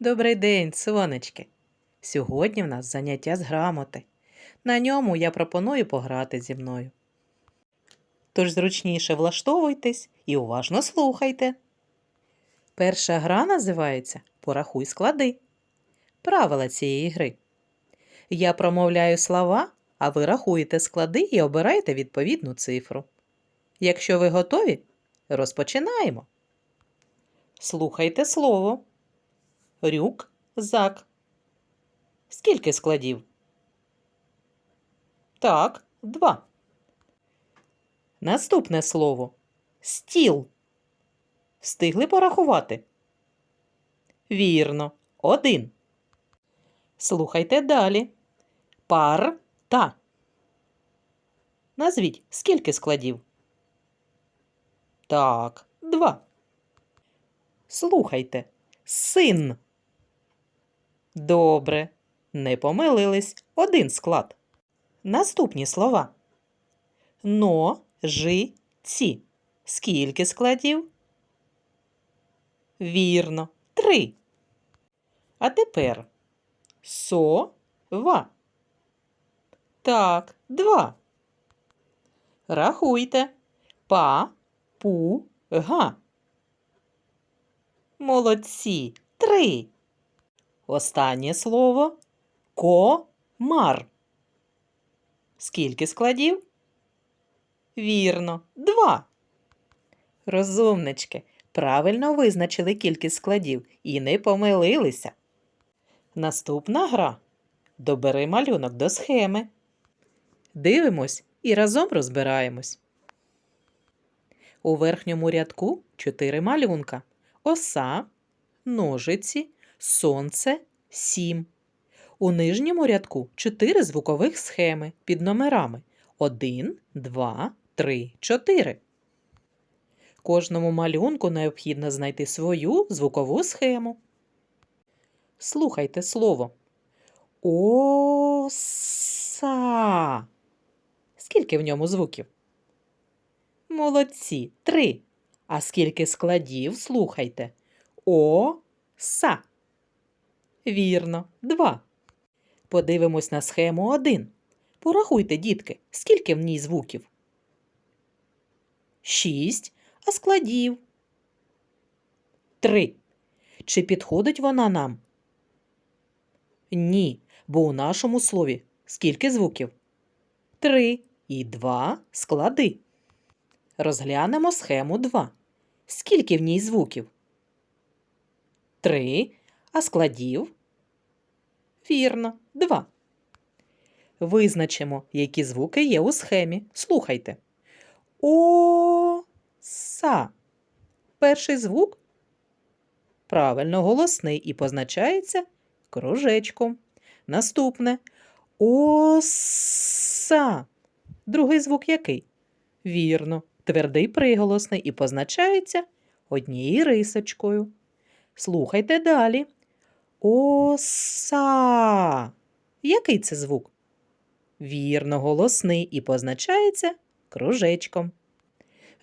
Добрий день, сонечки! Сьогодні в нас заняття з грамоти. На ньому я пропоную пограти зі мною. Тож зручніше влаштовуйтесь і уважно слухайте. Перша гра називається Порахуй склади. Правила цієї гри. Я промовляю слова, а ви рахуєте склади і обираєте відповідну цифру. Якщо ви готові, розпочинаємо. Слухайте слово. Рюкзак. Скільки складів? Так, два. Наступне слово. Стіл. Встигли порахувати? Вірно, один. Слухайте далі. Пар-та. Назвіть, скільки складів? Так, два. Слухайте. Син. Добре. Не помилились. Один склад. Наступні слова. Но, жи, ці. Скільки складів? Вірно. Три. А тепер со-ва. Так, два. Рахуйте. Па, пу, га. Молодці. Три. Останнє слово комар. Скільки складів? Вірно, два. Розумнички, правильно визначили кількість складів і не помилилися. Наступна гра. Добери малюнок до схеми. Дивимось і разом розбираємось. У верхньому рядку чотири малюнка: оса, ножиці, сонце, сім. У нижньому рядку чотири звукових схеми під номерами 1, 2, 3, 4. Кожному малюнку необхідно знайти свою звукову схему. Слухайте слово. Оса. Скільки в ньому звуків? Молодці. Три. А скільки складів слухайте? О-са. Вірно, два. Подивимось на схему один. Порахуйте, дітки, скільки в ній звуків? Шість. А складів? Три. Чи підходить вона нам? Ні, бо у нашому слові скільки звуків? Три і два склади. Розглянемо схему 2. Скільки в ній звуків? Три. А складів? Вірно, два. Визначимо, які звуки є у схемі. Слухайте. О-са. Перший звук правильно голосний і позначається кружечком. Наступне оса. Другий звук який? Вірно, твердий приголосний і позначається однією рисочкою. Слухайте далі. Оса. Який це звук? Вірно, голосний і позначається кружечком.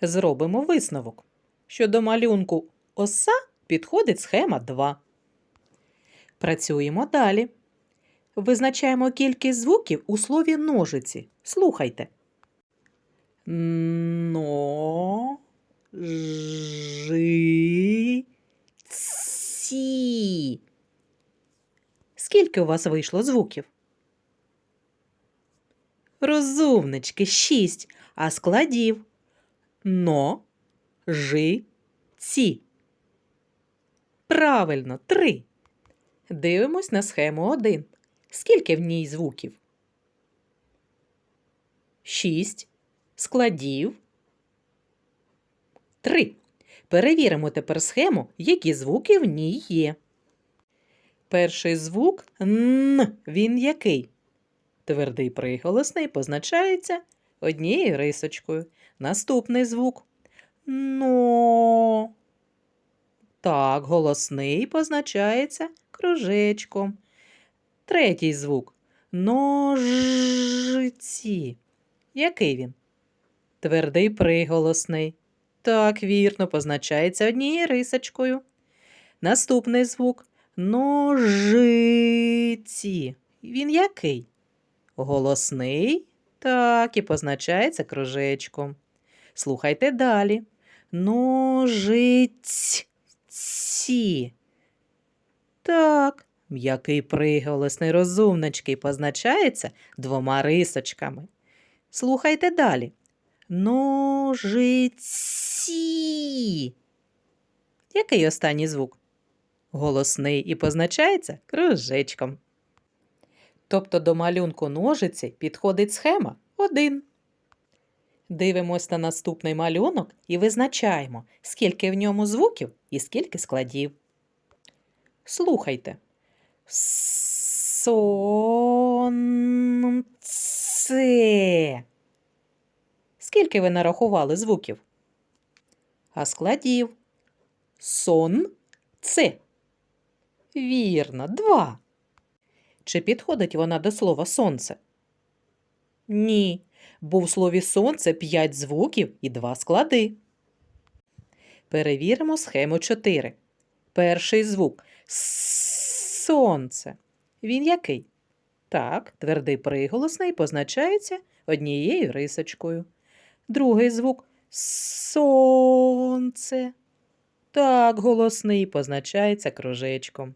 Зробимо висновок. що до малюнку оса підходить схема 2. Працюємо далі. Визначаємо кількість звуків у слові ножиці. Слухайте. Но жи ці. Скільки у вас вийшло звуків? Розумнички, шість, а складів но, жи, ці. Правильно, три. Дивимось на схему 1. Скільки в ній звуків? Шість. Складів. Три. Перевіримо тепер схему, які звуки в ній є. Перший звук Н. Він який? Твердий приголосний позначається однією рисочкою. Наступний звук Но. Так, голосний позначається кружечком. Третій звук ножиці. Який він? Твердий приголосний. Так, вірно, позначається однією рисочкою. Наступний звук Ножиці. Він який? Голосний? Так, і позначається кружечком. Слухайте далі. Ножиці. Так, м'який приголосний розумнички позначається двома рисочками. Слухайте далі. Ножиці. Який останній звук? Голосний і позначається кружечком. Тобто до малюнку ножиці підходить схема 1. Дивимось на наступний малюнок і визначаємо, скільки в ньому звуків і скільки складів. Слухайте. Сонце. Скільки ви нарахували звуків? А складів? Сон це. Вірно, два. Чи підходить вона до слова сонце? Ні, бо в слові сонце п'ять звуків і два склади. Перевіримо схему 4. Перший звук сонце. Він який? Так, твердий приголосний позначається однією рисочкою. Другий звук сонце. Так, голосний позначається кружечком.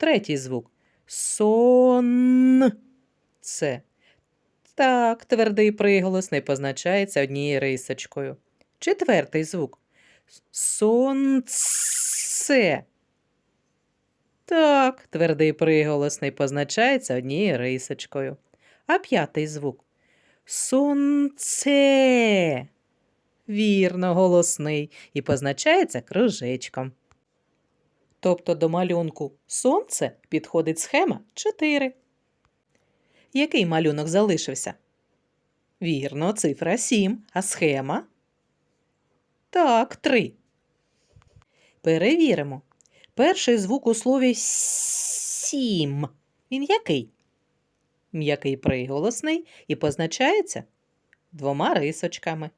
Третій звук сон. Це. Так, твердий приголосний позначається однією рисочкою. Четвертий звук сонце. Так, твердий приголосний позначається однією рисочкою. А п'ятий звук сонце. Вірно, голосний і позначається кружечком. Тобто до малюнку сонце підходить схема 4. Який малюнок залишився? Вірно, цифра 7, а схема? Так, 3. Перевіримо. Перший звук у слові сім. Він який? М'який приголосний і позначається двома рисочками.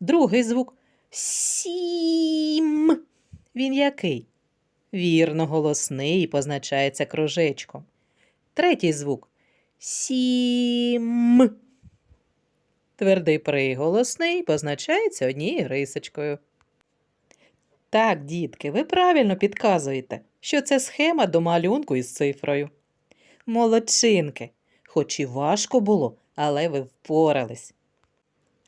Другий звук сім. Він який? Вірно, голосний і позначається кружечком. Третій звук сім. Твердий приголосний позначається однією рисочкою. Так, дітки, ви правильно підказуєте, що це схема до малюнку із цифрою. Молодчинки, хоч і важко було, але ви впорались.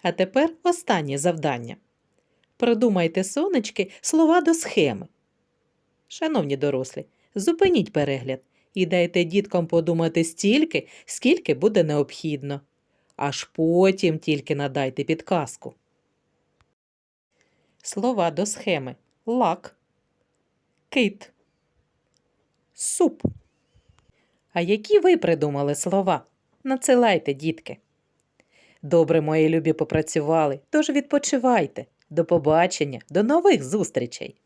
А тепер останнє завдання. Придумайте, сонечки, слова до схеми. Шановні дорослі, зупиніть перегляд і дайте діткам подумати стільки, скільки буде необхідно. Аж потім тільки надайте підказку. Слова до схеми лак, кит, суп. А які ви придумали слова? Надсилайте, дітки. Добре, мої любі попрацювали, тож відпочивайте. До побачення, до нових зустрічей!